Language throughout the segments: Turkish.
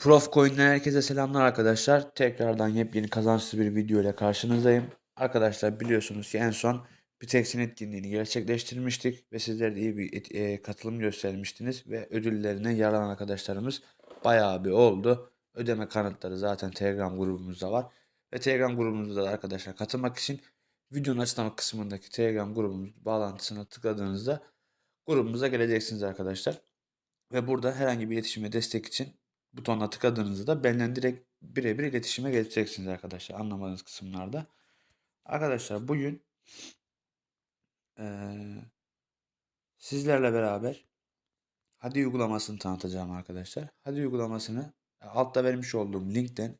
Prof Coin'den herkese selamlar arkadaşlar. Tekrardan yepyeni kazançlı bir video ile karşınızdayım. Arkadaşlar biliyorsunuz ki en son Bitex'in etkinliğini gerçekleştirmiştik ve sizler de iyi bir e, katılım göstermiştiniz ve ödüllerine yararlanan arkadaşlarımız bayağı bir oldu. Ödeme kanıtları zaten Telegram grubumuzda var. Ve Telegram grubumuzda da arkadaşlar katılmak için videonun açıklama kısmındaki Telegram grubumuz bağlantısına tıkladığınızda grubumuza geleceksiniz arkadaşlar. Ve burada herhangi bir iletişim ve destek için butonuna tıkladığınızda da benden direkt birebir iletişime geçeceksiniz arkadaşlar anlamadığınız kısımlarda. Arkadaşlar bugün eee, sizlerle beraber Hadi uygulamasını tanıtacağım arkadaşlar. Hadi uygulamasını e, altta vermiş olduğum linkten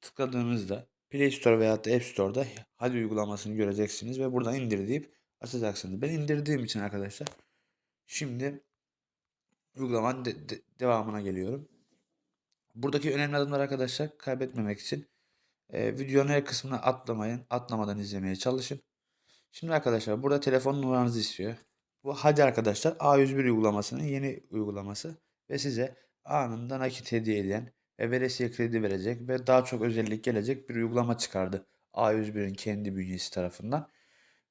tıkladığınızda Play Store veya da App Store'da Hadi uygulamasını göreceksiniz ve buradan indir deyip açacaksınız. Ben indirdiğim için arkadaşlar şimdi uygulamanın de- de- devamına geliyorum. Buradaki önemli adımlar arkadaşlar kaybetmemek için e, videonun her kısmına atlamayın. Atlamadan izlemeye çalışın. Şimdi arkadaşlar burada telefon numaranızı istiyor. Bu hadi arkadaşlar A101 uygulamasının yeni uygulaması ve size anında nakit hediye eden ve veresiye kredi verecek ve daha çok özellik gelecek bir uygulama çıkardı. A101'in kendi bünyesi tarafından.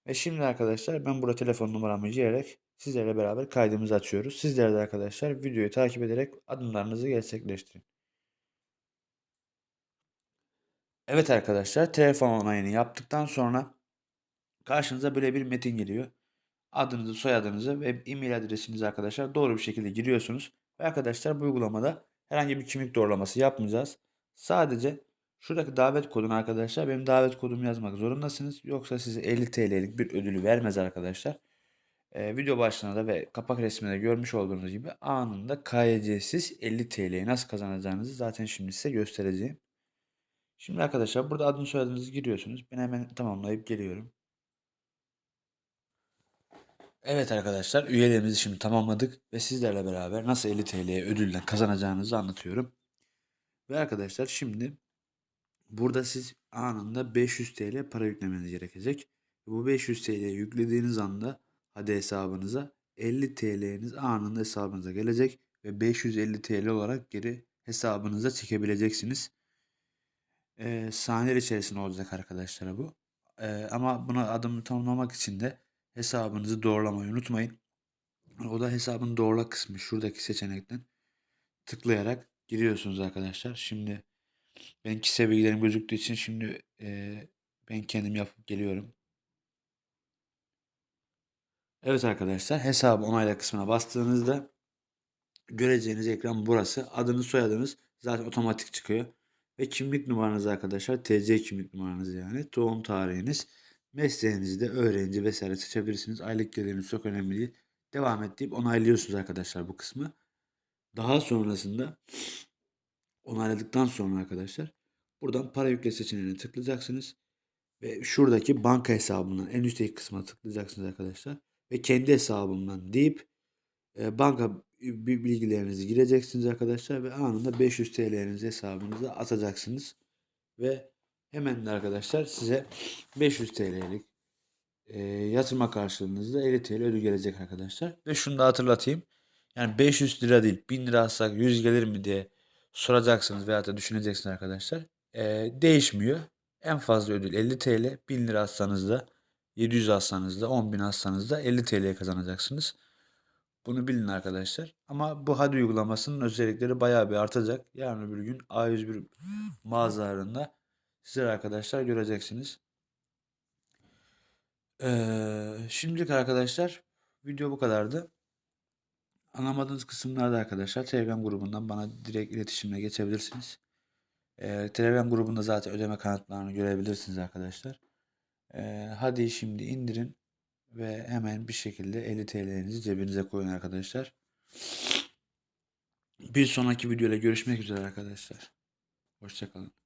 Ve şimdi arkadaşlar ben burada telefon numaramı girerek sizlerle beraber kaydımızı açıyoruz. Sizler de arkadaşlar videoyu takip ederek adımlarınızı gerçekleştirin. Evet arkadaşlar telefon onayını yaptıktan sonra karşınıza böyle bir metin geliyor. Adınızı, soyadınızı ve e-mail adresinizi arkadaşlar doğru bir şekilde giriyorsunuz. Ve arkadaşlar bu uygulamada herhangi bir kimlik doğrulaması yapmayacağız. Sadece şuradaki davet kodunu arkadaşlar benim davet kodumu yazmak zorundasınız. Yoksa size 50 TL'lik bir ödülü vermez arkadaşlar. Ee, video başlığında da ve kapak resminde görmüş olduğunuz gibi anında KYC'siz 50 TL'yi nasıl kazanacağınızı zaten şimdi size göstereceğim. Şimdi arkadaşlar burada adını soyadınızı giriyorsunuz. Ben hemen tamamlayıp geliyorum. Evet arkadaşlar üyelerimizi şimdi tamamladık ve sizlerle beraber nasıl 50 TL'ye ödülden kazanacağınızı anlatıyorum. Ve arkadaşlar şimdi burada siz anında 500 TL para yüklemeniz gerekecek. Bu 500 TL'yi yüklediğiniz anda hadi hesabınıza 50 TL'niz anında hesabınıza gelecek ve 550 TL olarak geri hesabınıza çekebileceksiniz. Ee, saniyeler içerisinde olacak arkadaşlar bu. Ee, ama buna adımı tamamlamak için de hesabınızı doğrulamayı unutmayın. O da hesabın doğrula kısmı şuradaki seçenekten tıklayarak giriyorsunuz arkadaşlar. Şimdi ben kişisel bilgilerim gözüktüğü için şimdi e, ben kendim yapıp geliyorum. Evet arkadaşlar hesabı onayla kısmına bastığınızda göreceğiniz ekran burası. Adınız soyadınız zaten otomatik çıkıyor. Ve kimlik numaranız arkadaşlar TC kimlik numaranız yani doğum tarihiniz mesleğinizi de öğrenci vesaire seçebilirsiniz. Aylık geliriniz çok önemli değil. Devam et deyip onaylıyorsunuz arkadaşlar bu kısmı. Daha sonrasında onayladıktan sonra arkadaşlar buradan para yükle seçeneğine tıklayacaksınız. Ve şuradaki banka hesabından en üstteki kısma tıklayacaksınız arkadaşlar. Ve kendi hesabımdan deyip e, banka bilgilerinizi gireceksiniz arkadaşlar ve anında 500 TL'nizi hesabınıza atacaksınız. Ve hemen de arkadaşlar size 500 TL'lik e, yatırma karşılığınızda 50 TL ödül gelecek arkadaşlar. Ve şunu da hatırlatayım. Yani 500 lira değil 1000 lira atsak 100 gelir mi diye soracaksınız veya da düşüneceksiniz arkadaşlar. E, değişmiyor. En fazla ödül 50 TL. 1000 lira atsanız da 700 atsanız da 10.000 atsanız da 50 TL kazanacaksınız. Bunu bilin arkadaşlar. Ama bu hadi uygulamasının özellikleri bayağı bir artacak. Yarın öbür gün A101 mağazalarında sizler arkadaşlar göreceksiniz. Ee, şimdilik arkadaşlar video bu kadardı. Anlamadığınız kısımlarda arkadaşlar Telegram grubundan bana direkt iletişimle geçebilirsiniz. Ee, Telegram grubunda zaten ödeme kanıtlarını görebilirsiniz arkadaşlar. Ee, hadi şimdi indirin ve hemen bir şekilde 50 TL'nizi cebinize koyun arkadaşlar. Bir sonraki videoyla görüşmek üzere arkadaşlar. Hoşçakalın.